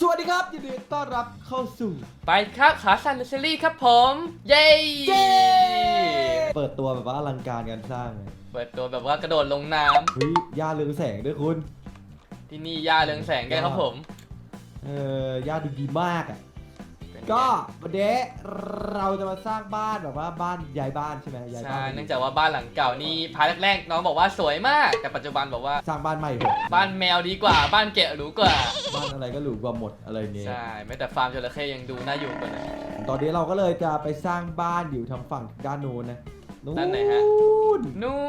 สวัสดีครับยินดีต้อนรับเข้าสู่ ไปครับขาสันเนอร์เซอรี่ครับผม เย้เย้ เปิดตัวแบบว่าอลังการการสร้างเลยเปิดตัวแบบว่ากระโดดลงน้เฮ้ยย่าเรืองแสงด้วยคุณำที่นี่ย่าเรืองแสงด้วยครับผม เออย่าดูดีมากอะเป็นไง ก็วันนี้เราจะมาสร้างบ้านแบบว่าบ้านย้ายบ้านใช่ไหมย้ายบ้าใช่นเนื่องจากว่าบ้านหลังเก่านี่พาร์ทแรกๆน้องบอกว่าสวยมาก แต่ปัจจุบันบอกว่าสร้างบ้านใหม่เถอะบ้านแมวดีกว่า บ้านแกะหรูกว่า บ้านอะไรก็หรูกว่าหมดอะไรเงี้ย ใช่แม้แต่ฟาร์มจระเข้ยังดูน่าอยู่กว่าเลยตอนนี้เราก็เลยจะไปสร้างบ้านอยู่ทางฝั่งด้านโน้นนะด้านไหนฮะนนู่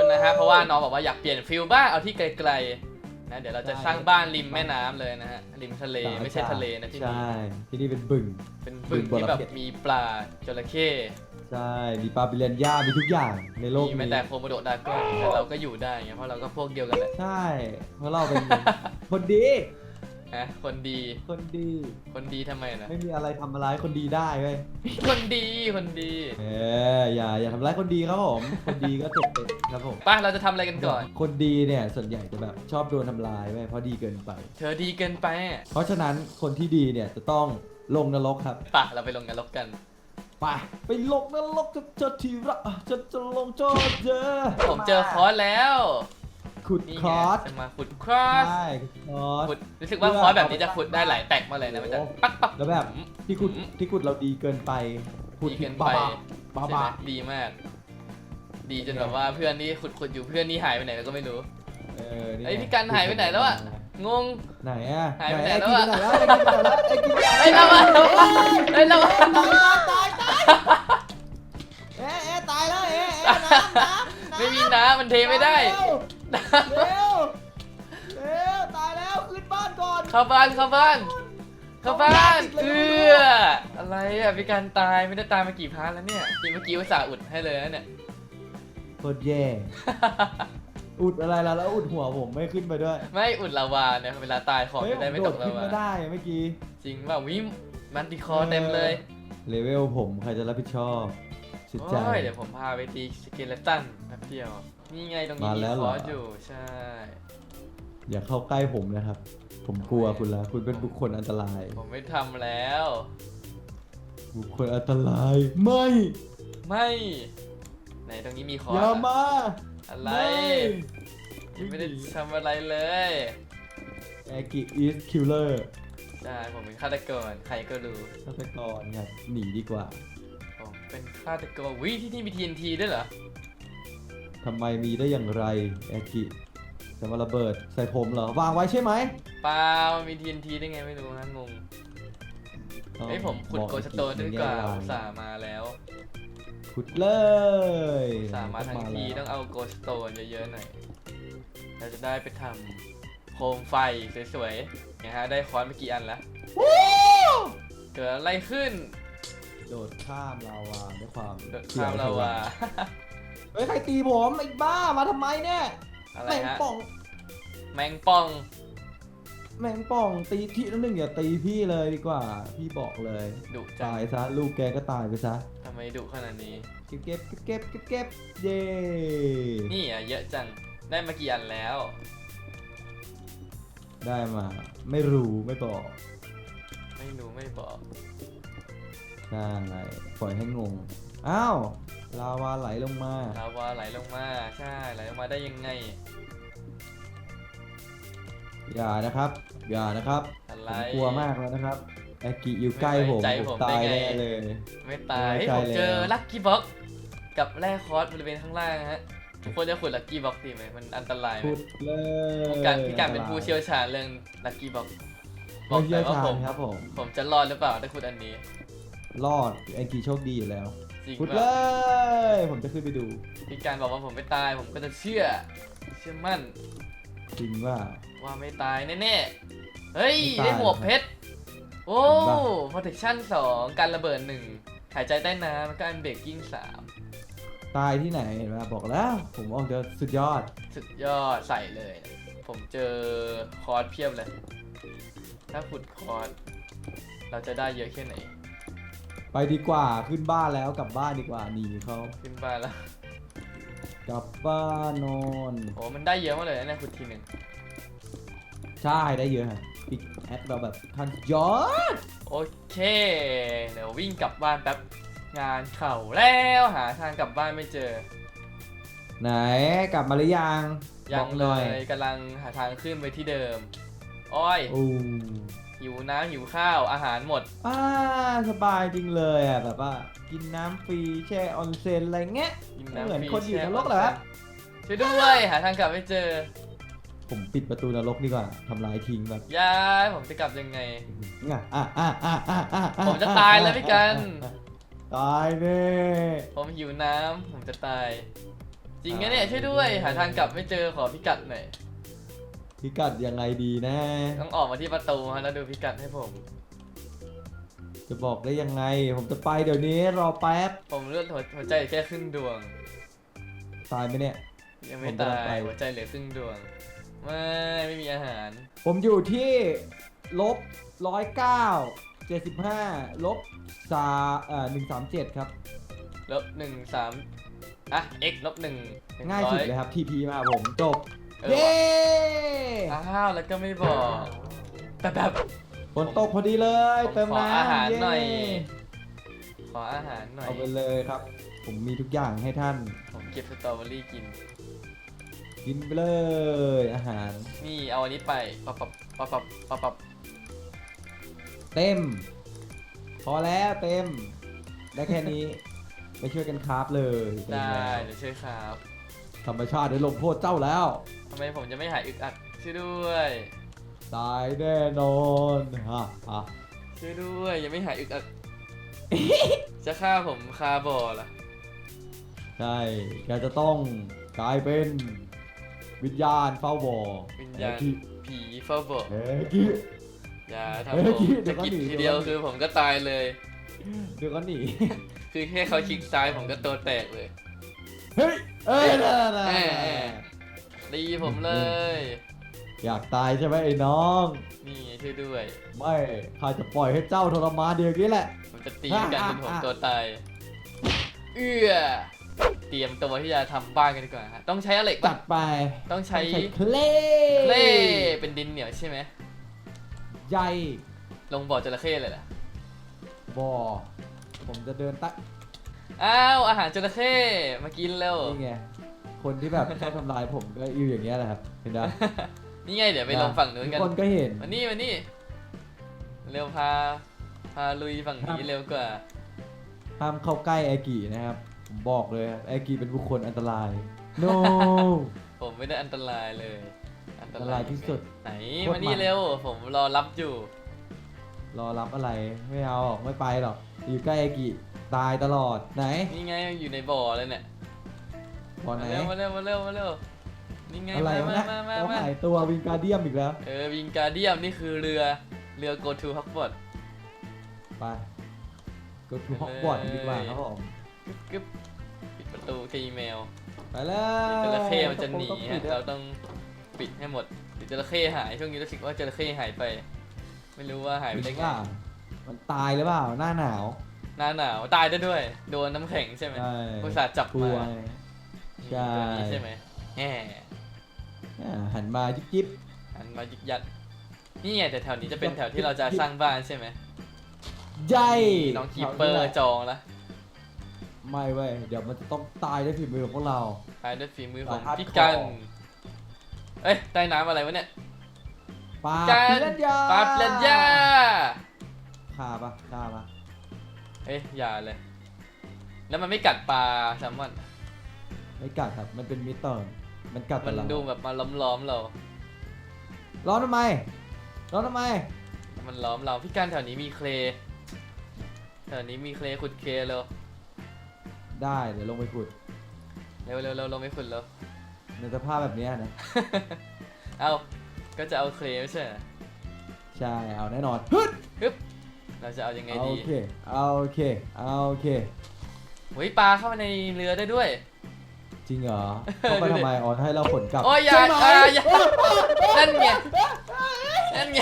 นนะฮะเพราะว่าน้องบอกว่าอยากเปลี่ยนฟิลบ้างเอาที่ไกลๆ นะเดี๋ยวเราจะสร้างบ้านริมแม่น้ำเลยนะฮะริมทะเลไม่ใช่ทะเลนะที่นี่ใช่ที่นี่เป็นบึง เป็นบึงที่แบบมีปลาจระเข้ใช่มีปลาบิเลียนย่ามีทุกอย่างในโลกมีแม้นี้แต่โคโมโดะดากอนแต่เราก็อยู่ได้ไงเพราะเราก็พวกเดียวกันแหละใช่เพราะเราเป็นคนดี ฮะคนดี คนดี คนดีทำไมนะไม่มีอะไรทำอะไรายคนดีได้เว้ยคนดี คนดีเอออย่าอย่าทำร้ายคนดีครับผม คนดีก็เจ็บเป็นครับผม ไป้าเราจะทำอะไรกันก่อน คนดีเนี่ยส่วนใหญ่จะแบบชอบโดนทำลายเว้ยเพราะดีเกินไป เธอดีเกินไปอะเพราะฉะนั้นคนที่ดีเนี่ยจะต้องลงนรกครับ ไป่ะเราไปลงนรกกัน ไปไปลงนรกจะเจอทีระจะจะลงโจอเจอผมเจอคอร์สแล้ว ขุดนี่คไงอร์สจะมาขุดคอร์สใช่คอร์ส ขุดรู้สึกว่าคอร์สแบบนี้จะขุดได้หลายแตกมาเลยนะมันจะโอ้ปักปัก แล้วแบบที่ขุดที่ขุดเราดีเกินไปขุดดีเกินบาไปบาบาใช่ไหมบาดีมาก ดีจนแบบว่าเพื่อนที่ขุดขุดอยู่เพื่อนที่หายไปไหนเราก็ไม่รู้ เออนี่ไอ้พี่กันหายไปไหนแล้วอะ งง ไหนอะหายไปไหนไหนไอ้แล้วกินอะไปไหนแล้วไอ้กินไปไหนแล้วไอ้กินไปไหนเฮ้ยเราอะเฮ้ยเราอะตายตายเอ๊ะเอ๊ะตายแล้วเอ๊ะเอ๊ะน้ำน้ำไม่มีน้ำมันเทไม่ได้ เร็วเร็วตายแล้วขึ้นบ้านก่อน เข้าบ้านเข้าบ้าน เข้าบ้านเอาเอบ้านอีกแล้วออะไรอะพี่การตายไม่ได้ตายมากี่พาร์ทแล้วเนี่ยที่เมื่อกี้อุตส่าห์อุดให้เลยนะเนี่ย โคตรแย่ อุดอะไรล่ะแล้วอุดหัวผมไม่ขึ้นไปด้วยไม่อุดลาวาเนี่ยเวลาตายของเฮ้ยจะได้ไม่โดตดกลาขึ้นวาไม่ได้เมื่อกี้ จริงว่าวิมมันติคอเต็มเลย เลเวลผมใครจะรับผิดชอบ เสิใจ โอ้ยเดี๋ยวผมพาไปตีสเกเลตันแป๊บเดียว นี่ไงตรงนี้มามีแล้วคเหรออร์สอยู่ใช่ อย่าเข้าใกล้ผมนะครับ ผมกลัวคุณละคุณเป็นบุคคลอันตราย ผมไม่ทำแล้ว บุคคลอันตราย ไม่ไม่ไหนตรงนี้มีคอร์อสย่าอะมาอะไรไม่ยังไม่ได้ทำอะไรเลยแอกิอีสคิลเลอร์ใช่ผมเป็นฆาตกรใครก็รู้ฆาตกรครับหนีดีกว่าผม เป็นฆาตกรวิที่นี่มี TNT ด้วยเหรอ ทำไมมีได้อย่างไรแอกิจะมาระเบิดใส่ผมเหรอ วางไว้ใช่ไหมเปล่ามี TNT ได้ไงไม่รู้นะงงเฮ้ยผมขุดบอกโกลสโตนด้วยดีกว่าในแง่ร้ยอุตส่าห์มาแล้วขุดเลยอุตส่าห์มาทั้งทีแล้ต้วองเอาโกลสโตนเยอะๆหน่อย เราจะได้ไปทำโคมไฟสวยๆนะฮะได้คอนไปกี่อันแล้วเกิดอะไรขึ้น โดดข้ามลาวาด้วยความเกิดข้ามเราว่าเฮ้ยใครตีผมไอ้บ้ามาทำไมเนี่ยอะไรแมงฮะป่องแมงป่องแมงป่องตีที่นั่นหนึ่งอย่าตีพี่เลยดีกว่า พี่บอกเลยดุจังตายซะลูกแกก็ตายไปซะทำไมดุขนาดนี้ เก็บเก็บเก็บเก็บเก็บเย่นี่อะเยอะจังได้มากี่อันแล้ว ได้มา ไม่รู้ไม่บอก ไม่รู้ไม่บอก ใช่ปล่อยให้งง อ้าว ลาวาไหลลงมา ลาวาไหลลงมา ใช่ไหลลงมาได้ยังไง อย่านะครับ อย่านะครับอะไร ผมกลัวมากแล้วนะครับแอกิอยู่ใกล้ผมไม่ไว้ใจผผมมตายได้ไง แน่เลย ไม่ตายไม่เฮ้ยใช่ผมเจอแล้ว ลัคกี้บ็อกกับแร่คอร์สบริเวณข้างล่างนะฮะทุกคนจะขุดลัคกี้บ็อกดีไหมมันอันตรายไหมพูดเลยพี่การพี่การเป็นผู้เชี่ยวชาญเรื่องลัคกี้บ็อกบอผู้กหน่เชี่อยยวว่าชาผญมครับผม ผมจะรอดหรือเปล่าถ้าขุดอันนี้ รอดแอกิโชคดีอยู่แล้วจริงพูดเปเลล่ายผมจะขึ้นไปดูพี่การบอกว่าผมไม่ตายผมก็จะเชื่อ เชื่อมั่นจริงว่า ว่าไม่ตายแน่ๆ เฮ้ย ไม่ตายได้หมวกเพชร โอ้เห็นปะ protection 2การระเบิดหนึ่งหายใจใต้น้ำแล้วก็อันเบรกกิ้งสามตายที่ไหนเห็นไหมบอกแล้ว ผมออกจะสุดยอดสุดยอดใส่เลย ผมเจอคอร์สเพียบเลย ถ้าขุดคอร์สเราจะได้เยอะแค่ไหน ไปดีกว่าขึ้นบ้านแล้วกลับบ้านดีกว่าหนีเขาขึ้นบ้านแล้ว กลับบ้านนอนโอ้มันได้เยอะมากเลยนะเนี่ยขุดทีหนึ่งใช่ได้เยอะฮะปิกแอดเราแบบทันยอดโอเค เดี๋ยววิ่งกลับบ้านแป๊บงานเข่าแล้วหาทางกลับบ้านไม่เจอ ไหนกลับมาหรือยังยับงอกหเลน่อยยกำลังหาทางขึ้นไปที่เดิม อ้อยโอ้ หิวน้ำหิวข้าวอาหารหมด อ่าสบายจริงเลยอะแบบว่า กินน้ำฟรีแช่ออนเซ็นอะไรเงี้ย กินเหน้ำมือนฟรีคนอยู่แช่นรกเหรอช่วยด้วยหาทางกลับไม่เจอผมปิดประตูนรกดีกว่าทำลายทิ้งแบบยายผมจะกลับยังไง อะอะอะอะอะอะผมจะตายแล้วพี่กันตายแน่ผมหิวน้ำผมจะตาย จริงนะเนี่ยช่วยด้วย หาทางกลับไม่เจอขอพิกัดหน่อย พิกัดยังไงดีนะ ต้องออกมาที่ประตูฮะแล้วดูพิกัดให้ผม จะบอกได้ยังไง ผมจะไปเดี๋ยวนี้รอแป๊บ ผมเลือดหัวหัวใจแค่ครึ่งดวง ตายไหมเนี่ย ยังไม่ผมกำลัตางไป ยหัวใจเหลือครึ่งดวง ไม่ไม่มีอาหาร ผมอยู่ที่ลบร้อยเก้าเจ็ดสิบห้าลบสาเอ่อหนึ่งสามเจ็ดครับ ลบหนึ่งสามอะ x ลบหนึ่งง่ายสุดเลยครับ TP มาผมจบ เออเย้ว่ะอ้าวแล้วก็ไม่บอกแบบแบบ ฝนตกพอดีเลย ผมเติมขอน้ำอาหารเย้หน่อยขออาหารหน่อย เอาไปเลยครับ ผมมีทุกอย่างให้ท่าน ผมเก็บสตรอเบอรี่กิน กินไปเลยอาหาร นี่เอาอันนี้ไปปับปับปับปับปับปับเต็ม พอแล้วเต็ม ได้แค่นี้ ไปช่วยกันคราฟเลยได้เต็มแล้วเดี๋ยวช่วยครับ ธรรมชาติได้ลงโทษเจ้าแล้ว ทำไมผมจะไม่หายอึกอักช่วยด้วยตายแน่นอนฮะฮะช่วยด้วยยังไม่หายอึกอัก จะฆ่าผมคาบ่อเหรอใช่แกจะต้องกลายเป็นวิญญาณเฝ้าบ่อวิญญาณเฮ้ยผีเฝ้าบ่อเฮ้ยกี้อย่าเฮ้ทำยผมคิดจะกิดเดี๋ยวก็หนีทีเดียวเดี๋ยวก็หนีคือผมก็ตายเลย เดี๋ยวก็หนีคือแค่เขาคลิกซ้ายผมก็ตัวแตกเลย เฮ้ย เอ้ยน่ะน่ะแหม่น่ะตีผมเลย อยากตายใช่ไหมไอ้น้อง นี่ช่วยด้วย ไม่ข้าจะปล่อยให้เจ้าทรมานเดียวนี้แหละ ผมจะตีกันจนผมตัวตาย เอื้อ เตรียมตัวที่จะทำบ้านกันดีกว่าฮะต้องใช้อะไรจัปะดไปต้องใช้เคลเคล่เป็นดินเหนียวใช่ไหม ใหญ่ลงบ่อจระเข้เลยล่ะ บ่อผมจะเดินตะ อ้าวอาหารจระเข้มากินเร็วนี่ไง คนที่แบบชอบทำลายผมก็อยู่อย่างเงี้ยแหละครับ เห็นไหมนี่ไงเดี๋ยวไปลงฝั่งนู้นกันคนก็เห็นมานี่มานี่เร็วพาพาลุยฝั่งนี้เร็วกว่าห้ามเข้าใกล้แอกินะครับผมบอกเลยครับแอกิเป็นบุคคลอันตราย no ผมไม่ได้อันตรายเลย อันตอันตรายที่สุดไหนโคตรมานี่มันเร็ว ผมรอรับอยู่ รอรับอะไรไม่เอาหรอกไม่ไปหรอก อยู่ใกล้แอกิตายตลอดไหนนี่ไงอยู่ในบ่อเลยเนี่ยบ่อไหนมาเร็วมาเร็วมาเร็วมาเร็วนี่ไงอะไรมาวะมานะมามาเขามาหายตัววิงการเดียมอีกแล้วเออวิงการเดียมนี่คือเรือเรือ go to Hogwarts ไปก็ทูฮอกวอตดีกว่าครับผมกึ๊บกึ๊บปิดประตูเคอีเมลไปเลยจระเข้มันจะหนีต้องปิฮะดเราต้องปิดให้หมดเดี๋ยวจระเข้หายช่วงนี้รู้สึกว่าจระเข้หายไป ไม่รู้ว่าหายไปปิดได้ไงว่ามันตายหรือเปล่าหน้าหนาวหน้าหนาวตายได้ด้วย โดนน้ำแข็งใช่ไหมใช่อุตส่าห์จับกลัมาวใช่ตัวนี้ใช่ไหมแหมอ่าหันมาจิ๊บจิ๊บหันมายึกยัดนี่ไงแต่แถวนี้จะเป็นแถวที่เราจะสร้างบ้านใช่ไหมใหญ่น้องคีเปอร์จองละไม่เว้ยเดี๋ยวมันจะต้องตายด้วยฝีมือของพวกเรา ตายด้วยฝีมือของฮาร์ดพี่กันคอร์เอ้ยใต้น้ำอะไรวะเนี่ย ปลากันปิรันยาปลาเปลนย่าฆ่าปะฆ่าปะเอ้ยอย่าเลย แล้วมันไม่กัดปลาแซลมอนไม่กัดครับ มันเป็นมิตรต่อมันกัดมัแต่นเราดูแบบมาล้อมๆเรา ร้อนทำไม ร้อนทำไม มันล้อมเราพี่การแถวนี้มีเคลย์แถวนี้มีเคลย์ขุดเคลย์เร็วได้เดี๋ยวลงไปขุด เร็วเร็วเร็วลงไม่ขุดเร็วในสภาพแบบเนี้ยนะ เอา ก็จะเอาเคลย์ไม่ใช่เหรอใช่เอาแน่นอนฮึดฮึบเราจะเอายังไงเอาดีโอเคเอาโอเคเอาโอเค เฮ้ยปลาเข้ามาในเรือได้ด้วย จริงเหรอเขาไปทำไมอ๋อให้เราขนกลับโอ้ยอย่าใช่ไหมอย่าอย่า นั่นไง นั่นไง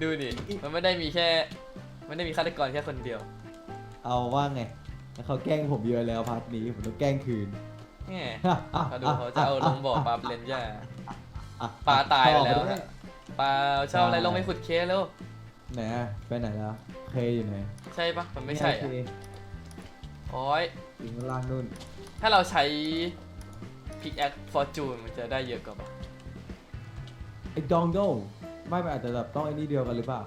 ดูดิ มันไม่ได้มีแค่ไม่ได้มีฆาตกรแค่คนเดียวเอาว่าไงแล้วเขาแกล้งผมเยอะแล้วพาร์ทนี้ผมต้องแกล้งคืนแหมเขาดูเขาจะเอาลงบ่อปลาเปลนย่า ปลาตายไปแล้วต่อฮะปเปล่าเช่าอะไรลงไปขุดเคสแล้ว ไหนอะไปไหนแล้วเคอยู่ไหนใช่ปะมันไม่ใช่เคอะโอ้ยอยู่ข้างล่างนู่นถ้าเราใช้พิกแอคฟอร์จูนมันจะได้เยอะกว่าปะไอ้ดองโดไม่มันอาจจะแบบต้องไอ้นี่เดียวกันหรือเปล่า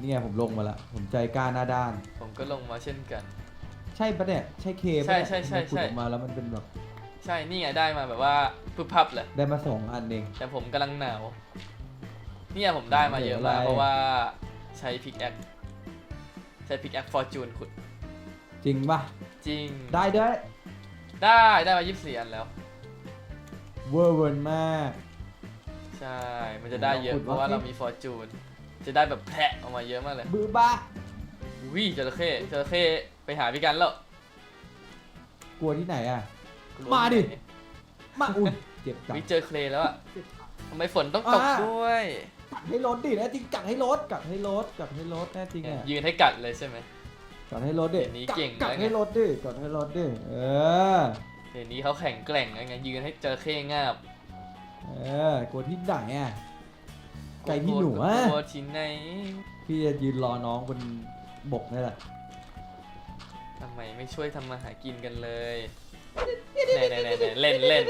นี่ไงผมลงมาละผมใจกล้าหน้าด้าน ผมก็ลงมาเช่นกัน ใช่ปะเนี่ยใช่เคปะใช่เนี่ยใช่ใช่ที่มันขุดใช่ออกมาแล้วมันเป็นแบบ ใช่นี่ไงได้มาแบบว่าพึบพับเลยได้มาสองอันเอง แต่ผมกำลังหนาวเนี่ยผมได้มาเยอะมากไม่เป็นไรเพราะว่าใช้พิกแอคใช้พิกแอคฟอร์จูนขุดจริงปะจริง ได้ด้วย ได้ได้มา24อันแล้วเวอร์เวิร์นมาก ใช่ มันจะได้เยอะขุดเพราะว่าว่าเรามีฟอร์จูนจะได้แบบแพะออกมาเยอะมากเลยบือบ้าวิจระเข้จระเข้ไปหาพี่กันแล้ว กลัวที่ไหนอะกูรู้ มาดิไหนมาอุ่นเจ็บจังวิเจอเคลแล้วอะทำไมฝนต้องตกอ่าด้วยกัดให้รถดิแน่จริงกัดให้รถกัดให้รถกัดให้รถแน่จริงอะยืนให้กัดเลยใช่ไหม กัดให้รถดิเดี๋ยวนี้กัดเก่งกัดแล้วไง ให้รถดิกัดให้รถดิเออ เดี๋ยวนี้เขาแข็งแกร่งแล้วไงยืนให้จระเข้งาบเออกลัวที่ไหนอะไก่ที่หนูอะกลัวที่ไหนพี่จะยืนรอน้องบนบกนี่แหละทำไมไม่ช่วยทำมาหากินกันเลย ไหนไหนไหนไหนเล่นเล่น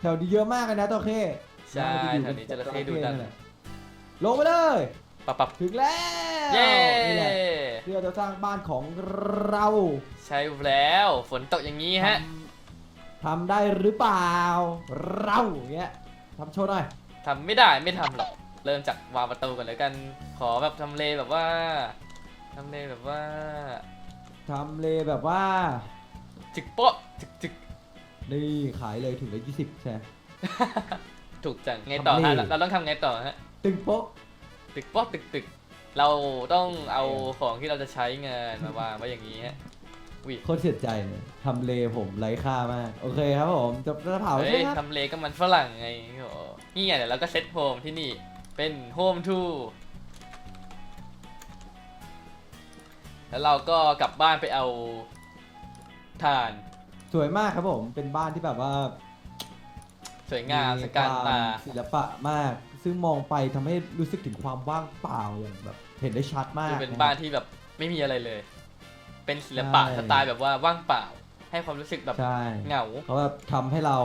แถวนี้เยอะมากเลยนะตัวเคใช่แถวนี้จระเข้ดูดันแหละลงไปเลยปับปับถึงแล้วเย้นี่แหละเพื่อจะสร้างบ้านของเรา ใช่แล้วฝนตกอย่างนี้ฮะทำทำได้หรือเปล่า เราเนี้ยทำโชว์หน่อยทำไม่ได้ไม่ทำหรอกเริ่มจากวางประตูก่อนแล้วกัน ขอแบบทำเลแบบว่าทำเลแบบว่าทำเลแบบว่า จึกโป๊ะจึกจึกนี่ขายเลยถึงละยี่สิบใช่ไหม ถูกจังไงต่อทำเลฮะเราเราต้องทำไงต่อฮะตึงโป๊ะตึกโป๊ะตึกตึกเราต้องเอาของที่เราจะใช้งานมาวางไว้อย่างนี้ฮะวิโคตรเสียใจเลยทำเลผมไร้ค่ามาก โอเคครับผมจะจะเผาเฮ้ใช่ยไหมครับทำเลก็มันฝรั่งไงโอ้นี่ไงเดี๋ยวเราก็เซตโฮมที่นี่เป็นโฮมทูแล้วเราก็กลับบ้านไปเอา ถ่านสวยมากครับผม เป็นบ้านที่แบบว่าสวยงามสการตา ศิลปะมาก ซึ่งมองไปทำให้รู้สึกถึงความว่างเปล่าอย่างแบบ เห็นได้ชัดมากคือเป็นนะบ้านที่แบบไม่มีอะไรเลย เป็นศิลปะใช่สไตล์แบบว่าว่างเปล่า ให้ความรู้สึกแบบใช่เหงาเขาแบบทำให้เรา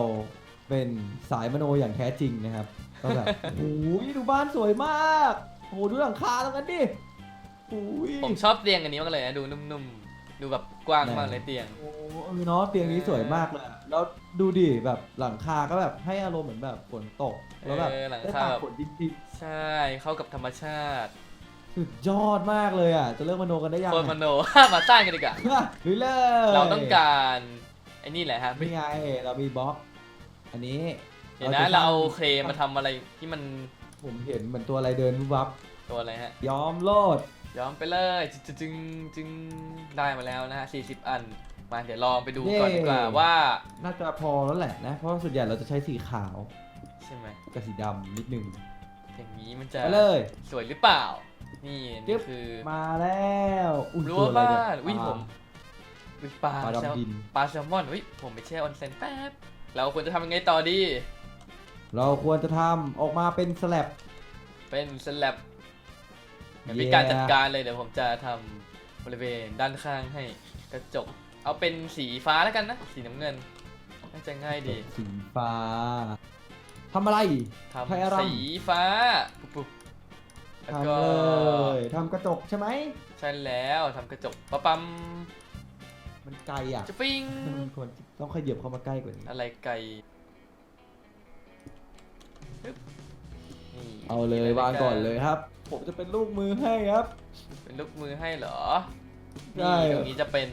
เป็นสายมโนอย่างแท้จริงนะครับก็แบบโอ้ยดูบ้านสวยมากโอ้โหดูหลังคาตรงนั้นดิโอ้ยผมชอบเตียงอันนี้มากเลยนะดูนุ่มๆ ดูแบบกว้างมากเลยเตียง โอ้เออเนาะเตียงนี้สวยมากเลยอะแล้วดูดิแบบหลังคาก็แบบให้อารมณ์เหมือนแบบฝนตก แล้วแบบเออหลังได้คา ตากแบบฝนจริงใช่เข้ากับธรรมชาติๆสุดยอดมากเลยอะ จะเลิกมโนกันได้ยังโคนมอะโน มาสร้างกันดีกว่าหรือเลยเราต้องการไอ้นี่แหละฮะนี่ไงเรามีบล็อก อันนี้เดี๋ยวนะเราเอาเครมมาทำอะไรที่มันผมเห็นเหมือนตัวอะไรเดินวุบวับตัวอะไรฮะ ยอมโลด ย้อมไปเลยจึงจึงจึงได้มาแล้วนะฮะ40 อัน มาเดี๋ยวลองไปดูก่อนดีกว่าว่า น่าจะพอแล้วแหละนะ เพราะว่าส่วนใหญ่เราจะใช้สีขาวใช่ไหมกับสีดำนิดนึง อย่างนี้มันจะไปเลย สวยหรือเปล่า นี่จึ๊นี่บคือมาแล้วอุ้ยรั้ตัววอะไรบ้าเนี่ยนอุ้ยผมอุ้ยปลาปลาแซลดำดินปลาแซลมอนอุ้ยผมไปแช่ออนเซนแป๊บเราควรจะทำยังไงต่อดี เราควรจะทำออกมาเป็นสแลบเป็นสลับ เดี๋ยวมี Yeah การจัดการเลยเดี๋ยวผมจะทำบริเวณด้านข้างให้กระจก เอาเป็นสีฟ้าแล้วกันนะ สีน้ำเงินน่าจะง่ายดี สีฟ้าทำอะไรทไทยอารัำมสีฟ้าปุ๊บปุ๊บแล้วทำก็เลยทำกระจกใช่ไหมใช่แล้วทำกระจกปะปั๊มมันไกลอะจะปิ้งมันควรต้องขยับเข้ามาใกล้กว่านี้อะไรไกลปึ๊บ นี่เอาเลยมีะไรวางก่อนใล้ๆเลยครับ ผมจะเป็นลูกมือให้ครับ เป็นลูกมือให้เหรอได้ นี่ตรงนี้จะเป็น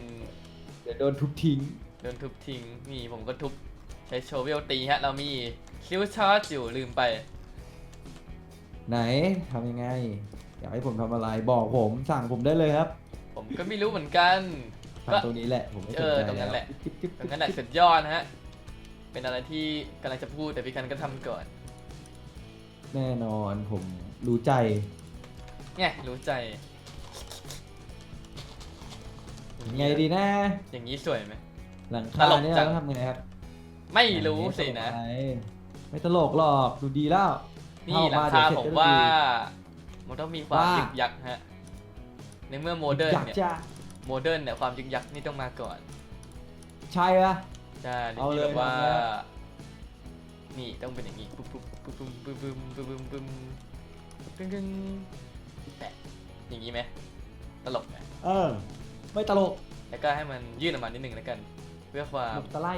เดี๋ยวโดนทุบทิ้งโดนทุบทิ้งนี่ผมก็ทุบใช้โชเวลตีฮะ เรามีคิวชาร์จอยู่ลืมไป ไหนทำยังไง อยากให้ผมทำอะไรบอกผมสั่งผมได้เลยครับผมก็ไม่รู้เหมือนกัน ก็ ทำตรงนี้แหละผมไม่สนเออใจตรงนั้นแหละจิ๊บจิ๊บตรงนั้นแหละสุดยอดนะฮะ เป็นอะไรที่กำลังจะพูดแต่พี่กันก็ทำก่อน แน่นอนผมรู้ใจไงรู้ใจ ไงดีนะ อย่างนี้สวยไหม หลังตคาลกเนี่ยจัเรางต้องทำไงครับไม่รู้สินะไหไม่ตลกหรอกดูดีแล้วนี่หลังถ้คาเดี๋ยผเสร็จมก็ว่าดีมันต้องมีความว่ายึกยักฮะ ในเมื่อโมเดิร์นอยากเนี่ย จะโมเดิร์นเนี่ยความยึกยักนี่ต้องมาก่อน ใช่ปะ ใช่นี่เอาเลยแบบว่า ทำแล้วนี่ต้องเป็นอย่างนี้ปุ๊บปุ๊บปุ๊บปุ๊ บปุ๊บปุ๊บปุ๊บปุ๊บปุ๊บกึ่งกึ่งแปะอย่างนี้ไหมตลกไหมเออ ไม่ตลกแล้วก็ให้มันยื่นออกมานิดนึงแล้วกัน เพื่อความ ตะไล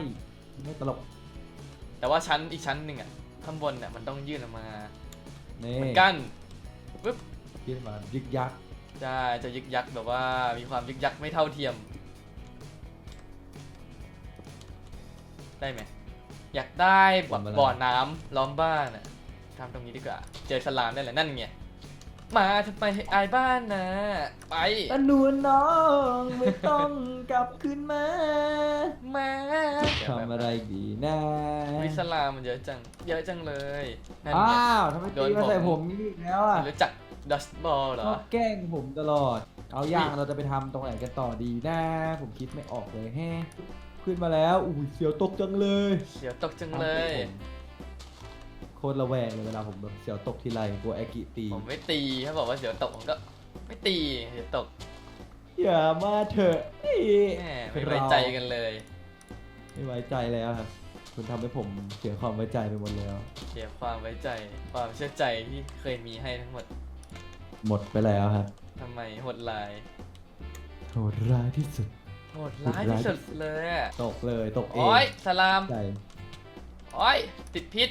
ไม่ตลกแต่ว่าชั้นอีกชั้นหนึ่งอะข้างบนเนี่ยมันต้องยื่นออกมานี่เหมือนกันปุ๊บยื่นมายึกยักใช่จะยึกยักแบบว่ามีความยึกยักไม่เท่าเทียม ได้ไหม อยากได้บ่อบ่อน้ำล้อมบ้านอะทำตรงนี้ดีกว่า เจอสลามได้แหละนั่นไงมาทำไมให้อายบ้านนะ ไป ตะนวลน้องไม่ต้องกลับคืนมามาเดี๋ยวทำอะไรดีนะวิสลามมันเยอะจัง เยอะจังเลยนั่นอ้ไงาวทำไมโดตีนมาผมใส่ผมนี่อีกแล้วอะรู้จักดัสบอลเหรชอ อบแกล้งผมตลอด เอาอย่างอุ๊ยเราจะไปทำตรงไหนกันต่อดีนะ ผมคิดไม่ออกเลยแฮะ ขึ้นมาแล้วอุ้ยเสียวตกจังเลยเสียวตกจังเลย โคตรระแวงเลยเวลาผมแบบเสียวตกทีไรกลัวแอกิตีผมไม่ตีถ้าบอกว่าเสียวตกผมก็ ไม่ตีเสียวตกอย่ามาเถอะเอ้ยแหมไม่ไว้ใจกันเลย ไม่ไว้ใจแล้วครับคุณทำให้ผมเสียความไว้ใจไปหมดแล้ว เสียความไว้ใจความเชื่อใจที่เคยมีให้ทั้งหมดหมดไปแล้วครับทำไมโหดร้าย โหดร้ายที่สุด โหดร้ายที่สุดเลยอะตกเลยตกเองโอ้ยสลามใจโอ้ยติดพิษ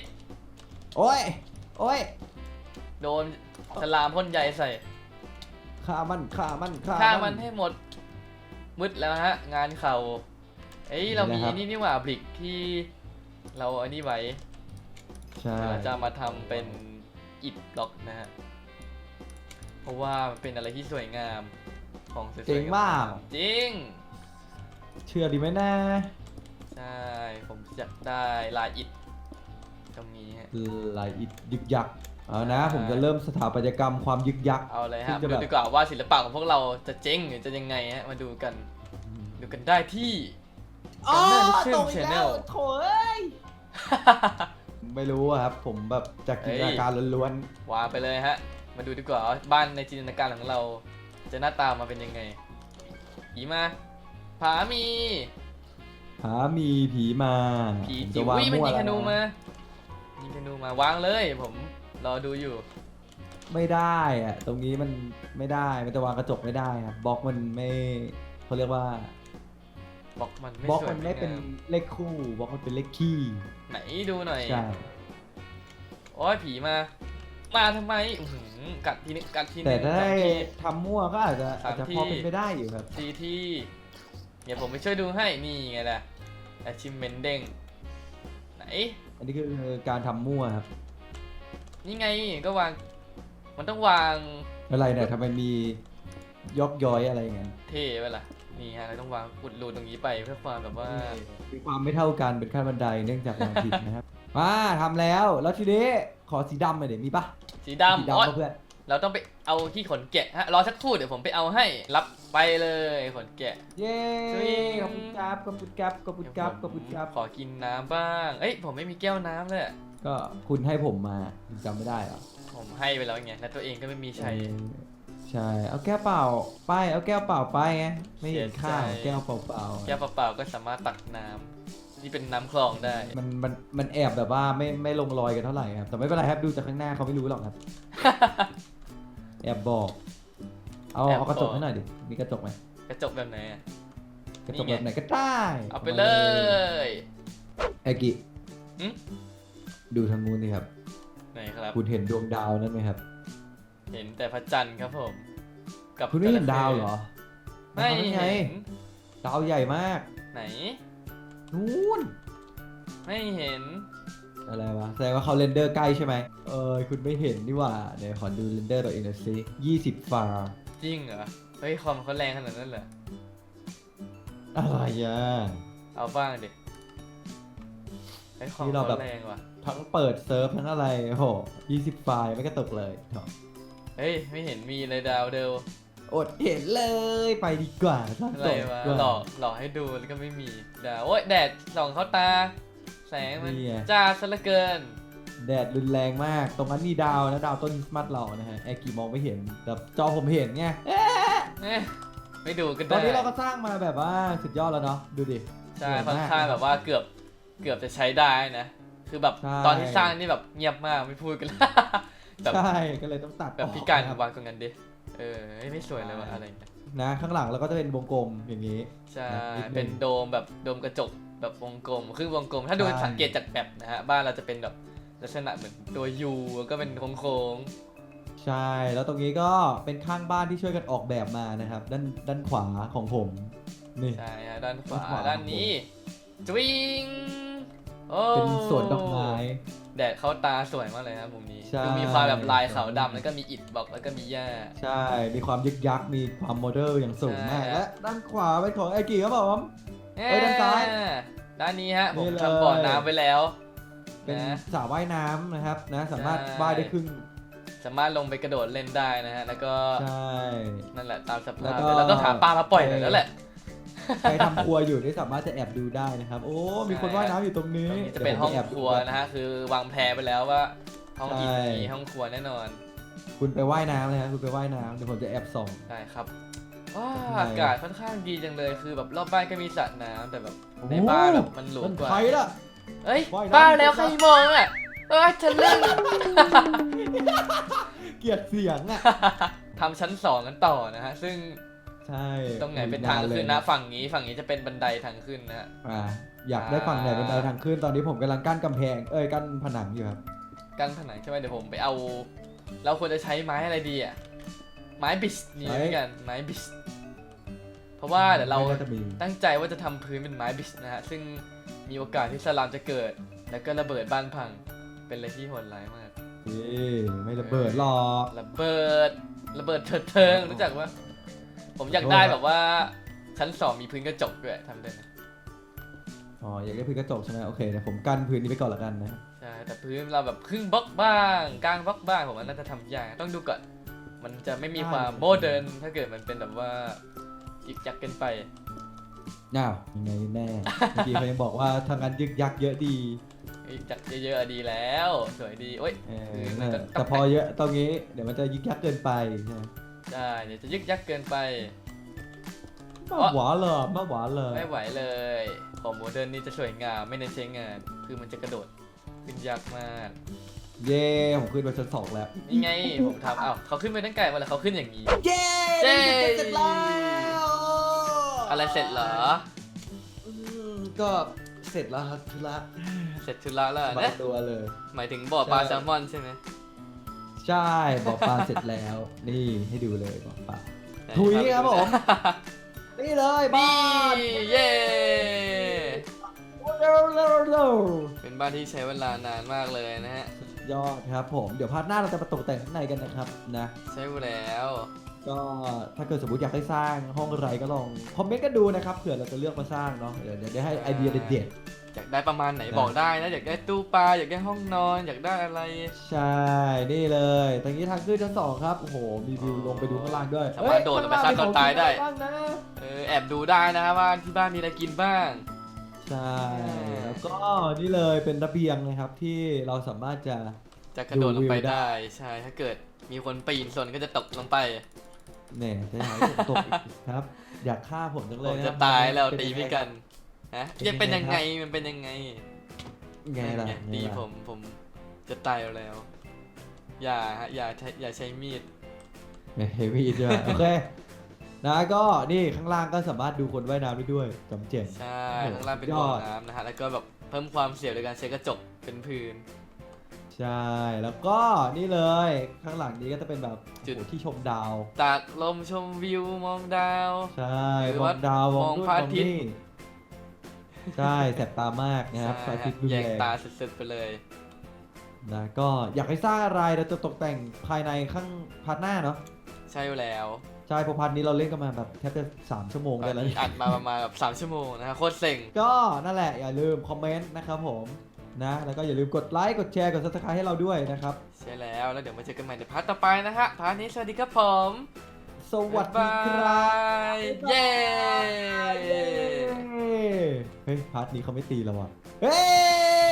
โอ้ยโอ้ยโดนสลามพ่นใยใส่ฆ่ามันฆ่ามันฆ่าฆ่ามันให้หมดมืดแล้วฮะ งานเข่าเอ้ยเรามีนี่นะครับนี่นี่หว่าบริกที่เราอันนี้ไว้ใช่เราจะมาทำเป็นอิฐบล็อกนะฮะเพราะว่ามันเป็นอะไรที่สวยงามของสวยๆเจ๋งมาก จริง เชื่อดีไหมนะใช่ ผมอยากได้ลายอิฐตรงนี้ฮะ ลายอิฐยึกยักเอานะ ใช่ ผมจะเริ่มสถาปัตยกรรมความยึกยัก เอาเลยซึ่ฮะงจะมาดูแบบดีกว่าว่าศิลปะของพวกเราจะเจ๊งหรือจะยังไงฮะ มาดูกัน ดูกันได้ที่ อ๋อ Channel ตกอีกแล้ว Channel โถเอ้ยไม่รู้อะครับ ผมแบบจากจินตนาการล้วนวางไปเลยฮะ มาดูดีกว่าว่าบ้านในจินตนาการของเรา จะหน้าตามาเป็นยังไงผีมา ผามีๆหามีผีมาผีผมจิ๋จะววางวิมันมั่วยิงธแล้วนูนะมา ยิงธนูมาวางเลยผมรอดูอยู่ ไม่ได้อะตรงนี้มันไม่ได้มันจะวางกระจกไม่ได้ครับบล็อกมันไม่เขาเรียกว่าบล็อกมันไม่บล็อกสวยมันไม่เป็นงามเลขคู่บล็อกมันเป็นเลขคี่ไหนดูหน่อยใช่โอ้ยผีมา มาทำไมอื้อหือกัดทีนึงกัดทีนึงแต่ถ้าสอได้งที ทำมั่วก็อาจจะสามอาจจะที่พอเป็นไปได้อยู่ครับ สี่ที่ เดี๋ยวผมไปช่วยดูให้นี่ไงล่ะ achievement เด้งไหนอันนี้คือการทำมั่วครับ นี่ไงก็วาง มันต้องวางอะไรเนี่ยทำไมมียอกย้อยอะไรอย่างเงี้ยเท่ไปล่ะนี่ฮะเราต้องวางอุดรูตรงนี้ไปเพื่อความแบบว่ามีความไม่เท่ากันเป็นขั้นบันไดเนื่องจากวางผิดนะครับ มาทำแล้ว แล้วทีนี้ขอสีดำหน่อยเดี๋ยวมีปะสีสีดำดำโอ๊ยปะเพื่อน เราต้องไปเอาที่ขนแกะฮะรอสักครู่เดี๋ยวผมไปเอาให้รับไปเลยขนแกะ เย้สวิงขอบคุณครับขอบคุณครับขอบคุณครับขอบคุณครับขอกินน้ำบ้าง เอ้ยผมไม่มีแก้วน้ำเลยอะก็คุณให้ผมมาคุณจำไม่ได้เหรอผมให้ไปแล้วไงแล้วตัวเองก็ไม่มีใช้เออใช่เอาแก้วเปล่าไปเอาแก้วเปล่าไปไงไม่เห็นค่าเสียใจ แก้วเปล่าๆแก้วเปล่าๆก็สามารถตักน้ำนี่เป็นน้ำคลองได้ มันมันมันแอบแบบว่าไม่ไม่ลงรอยกันเท่าไหร่ครับแต่ไม่เป็นไรครับดูจากข้างหน้าเขาไม่รู้หรอกครับ แอบบอก เอาแอบเอากระจกบอกให้หน่อยดิ มีกระจกไหมกระจกแบบไหนอะ กระจกนี่ไง แบบไหนก็ได้เอาไปเลย เอกิหึ ดูทางนู้นดิครับ ไหนครับ คุณเห็นดวงดาวนั่นไหมครับ เห็นแต่พระจันทร์ครับผม กับคุณไม่เห็นจระดาวเข้เหรอไม่นั่นไง เห็นดาวใหญ่มาก ไหน นู้นไม่เห็น อะไรวะแสดงว่าเขาเรนเดอร์ใกล้ใช่ไหมเออคุณไม่เห็นนี่หว่าเดี๋ยวขอดูเรนเดอร์ตัวเองหน่อยสิยี่สิบฟาร์จริงเหรอ เฮ้ยคอมเขาแรงขนาดนั้นเหรอ อะไรอะ เอาบ้างดิไอ้ยคอมนี่เราเขาแบบแรงว่ะ ทั้งเปิดเซิร์ฟทั้งอะไรโอ้โหยี่สิบไฟล์ไม่กระตกเลยเถอะเฮ้ยไม่เห็นมีเลยดาวเดียวอดเห็นเลยไปดีกว่าท่านอะไรวะก่อนหลอกหลอกให้ดูแล้วก็ไม่มีดาวโอ้ยแดดส่องเข้าตา แสงมันนี่ไงจ้าซะเหลือเกิน แดดรุนแรงมาก ตรงนั้นมีดาวนะดาวต้นคริสต์มาสเรานะฮะแอร์กี่มองไม่เห็น แต่จอผมเห็นไงเอ๊ะเอ๊ะไม่ดูก็ตได้อนนี้เราก็สร้างมาแบบว่าสุดยอดแล้วเนาะดูดิ ใช่สวยค่อนมากข้างแบบว่าเกือบเกือบจะใช้ได้นะ คือแบบใช่ ตอนที่สร้างนี่แบบเงียบมากไม่พูดกัน แบบ ใช่ก็เลยต้องตัดแบบออพิการนะครับ วางตรงนั้นดิ เออเฮ้ยไม่สวยเลยว่ะอะไรอย่างเงี้ยนะข้างหลังเราก็จะเป็นวงกลมอย่างนี้ ใช่ นิดนึง เป็นโดมแบบโดมกระจก แบบวงกลมครึ่งวงกลม ถ้าดูใช่ สังเกตจากแบบนะฮะบ้านเราจะเป็นแบบลักษณะเหมือนตัวยูแล้วก็เป็นโค้งใช่แล้วตรงนี้ก็เป็นข้างบ้านที่ช่วยกันออกแบบมานะครับด้านด้านขวาของผมนี่ ๆใช่ฮะด้านขวาด้านขวา ด้านนี้จวิงโอ้เป็นสวนดอกไม้ แดดเข้าตาสวยมากเลยนะมุมนี้ใช่ คือมีความแบบลายขาวดำแล้วก็มีอิฐบล็อกแล้วก็มีหญ้า ใช่ มีความยึกยักมีความโมเดิร์นอย่างสูงมาก ใช่ และด้านขวาเป็นของไอกีครับผม เอ้เอ้ยด้านซ้ายด้านนี้ฮะผมนี่เลยทำบ่อน้ำไว้แล้ว เป็นนะสระว่ายน้ำนะครับนะสามารถใช่ว่ายได้ครึ่งสามารถลงไปกระโดดเล่นได้นะฮะ แล้วก็ใช่นั่นแหละตามสแล้ภาวพก็แล้วต้องหาปลามาปล่อยหน่อยแล้วแหละใครทำครัวอยู่นี่สามารถจะแอบดูได้นะครับ โอ้ มีคนว่ายน้ำอยู่ตรงตนี้รงนี้จะเป็นห้องดี๋ยวผมครัวนะฮะ คือวางแผนไปแล้วว่า ห้องอินใช่มีห้องครัวแน่นอน คุณไปว่ายน้ำเลยครับคุณไปว่ายน้ำเดี๋ยวผมจะแอบส่องใช่ครับ ว้าข้างในอากาศค่อนข้างดีจังเลยคือแบบรอบบ้านก็มีสระน้ำแต่แบบโอ้ในบ้านแบบมันหรูนั่นกว่า ใครล่ะ เอ้ยว่ายน้ำ บ้านแล้วใครมองอะเอ้ยทะลึ่ง เกลียดเสียงอะ ทำชั้นสองกันต่อนะฮะ ซึ่งใช่ตรงไหนเป็นทางขึ้นนะ ฝั่งนี้ฝั่งนี้จะเป็นบันไดทางขึ้นนะฮะ อ่าอยากได้ฝั่งไหนเป็นไดทางขึ้นตอนนี้ผมกำลังกั้นกำแพงเอ้ยกั้นผนังอยู่ครับ กั้นผนังใช่ไหมเดี๋ยวผมไปเอา เราควรจะใช้ไม้อะไรดีอะ ไม้บิสนี่ไม้ด้วยกันไม้บิสเพราะว่าเดี๋ยวเราไม่น่จะมีตั้งใจว่าจะทำพื้นเป็นไม้บิสนะฮะซึ่งมีโอกาสที่สลามจะเกิด แล้วก็ระเบิดบ้านพัง เป็นอะไรที่โหดร้ายมากเอ้ยไม่ระเบิดหรอกระเบิดระเบิดเถิดเทิงรู้จักว่าผมอยากได้แบบว่าชั้นสองมีพื้นกระจกด้วยทำได้ไหมอ๋ออยากได้พื้นกระจกใช่ไหมโอเคเดี๋ยวผมกั้นพื้นนี้ไปก่อนละกันนะใช่แต่พื้นเราแบบครึ่งบล็อกบ้างกลางบล็อกบ้างผมว่าน่าจะทำยากต้องดูก่อน มันจะไม่มีความโมเดิร์นถ้าเกิดมันเป็นแบบว่าจิกจักเกินไปอ้าวยังไงแน่เมื่อกี้เขายังบอกว่าทางนั้นยึกยักเยอะดีจิกจักเยอะๆอะดีแล้ว สวยดีโอ้ยเออคือมันนั่นก็แต่พอเยอะตรงนี้ เดี๋ยวมันจะยึกยักเกินไปใช่ไหมใช่เดี๋ยวจะยึกยักเกินไปมาหวานเลยมาหวานเลย ไม่ไหวเลย ของโมเดิร์นนี่จะสวยงามไม่เน้นใช้งาน คือมันจะกระโดดขึ้นยากมาก เย่ผมขึ้นมาชั้นสองแล้วนี่ไงผมทำอ้าวเขาขึ้นไปตั้งไกลมาแล้วเขาขึ้นอย่างนี้ เย้เย้ เสร็จแล้วอะไรเสร็จเหรอ อืมก็เสร็จแล้วครับธุระเสร็จธุระแล้วมานะตัวเลย หมายถึงบ่อปลาใช่ แซลมอนใช่ไหมใช่บอกปลาเสร็จแล้ว นี่ให้ดูเลยบอกปลาไหนถุยพาไปครับดูผม นี่เลยบ้านนี่เย้ เร็วเร็วเร็วเป็นบ้านที่ใช้เวลานานมากเลยนะฮะ ยอดครับผม เดี๋ยวพาร์ทหน้าเราจะมาตกแต่งข้างในกันนะครับนะ ใช้แล้ว ก็ถ้าเกิดสมมติอยากให้สร้างห้องอะไรก็ลองคอมเมนต์กันดูนะครับเผื่อเราจะเลือกมาสร้างเนาะเดี๋ยวเดี๋ยวได้ให้ไอเดียเด็ดอยากได้ประมาณไหนได้บอกได้นะ อยากได้ตู้ปลาอยากได้ห้องนอน อยากได้อะไรๆใช่นี่เลยตรงนี้ทางขึ้นชั้นสองครับโอ้โหมีวิวลงไปดูข้างล่างด้วยสามารถโดดลงไปฆ่าตัวตายได้ เอ้ข้งล่งมีของกินอะไรบ้างนะเออแอบดูได้นะครับว่าที่บ้านมีอะไรกินบ้าง ใช่ แล้วก็นี่เลยเป็นระเบียงนะครับ ที่เราสามารถจะ จะกระโดดลงไปดูวิวได้ได้ ใช่ ถ้าเกิดมีคนปีนส่วนก็จะตกลงไป เนี่ยจะหายผมตกอีกครับ อยากฆ่าผมจังเลผยมนจะตายแล้วเป็ตียังงพี่กัน ฮะเป็นยังเป็นยัยังงไงไง มันเป็นยังไงไงล่ะเนี่ยไงตีล่ะผม ผมจะตายแล้ว อย่าฮะ อย่าใช้อย่าใช้มีด เฮฟวี่ใช่ไหมโอเค นะก็นี่ข้างล่างก็สามารถดูคนว่ายน้ำได้ด้วยจำเจ๋งใช่โอ้โหข้างล่างเป็นยบ่ออด น้ำนะฮะแล้วก็แบบเพิ่มความเสียวโดยการใช้กระจกเป็นพื้น ใช่แล้วก็นี่เลยข้างหลังนี้ก็จะเป็นแบบจุด โอ้โหที่ชมดาว ตากลมชมวิวมองดาว ใช่หรือมอว่างดาวมองมองนู่นพระมอาองทิตย์นี่ใช่แสบตามากนะครับพระอาทิตย์รุนแยแรงงตาสุดๆไปเลย นะก็อยากให้สร้างอะไรเราจะตกแต่งภายในข้างพาร์ทหน้าเนาะใช่แล้ว ใช่เพราะพาร์ทนี้เราเล่นกันมาแบบแทบจะสามชั่วโมงตอได้นแล้วนี้อัดมาประมาณแบบสามชั่วโมงนะฮะโคตรเซ็ง ก็นั่นแหละอย่าลืมคอมเมนต์นะครับผมนะ แล้วก็อย่าลืมกดไลค์กดแชร์กดซับสไครต์ให้เราด้วยนะครับ ใช่แล้ว แล้วเดี๋ยวมาเจอกันใหม่ในพาร์ทต่อไปนะฮะ พาร์ทนี้สวัสดีครับผมสวัสดีครับบ๊ายบายเย้เฮ้ยพาร์ทนี้เขาไม่ตีเราอะเฮ้ย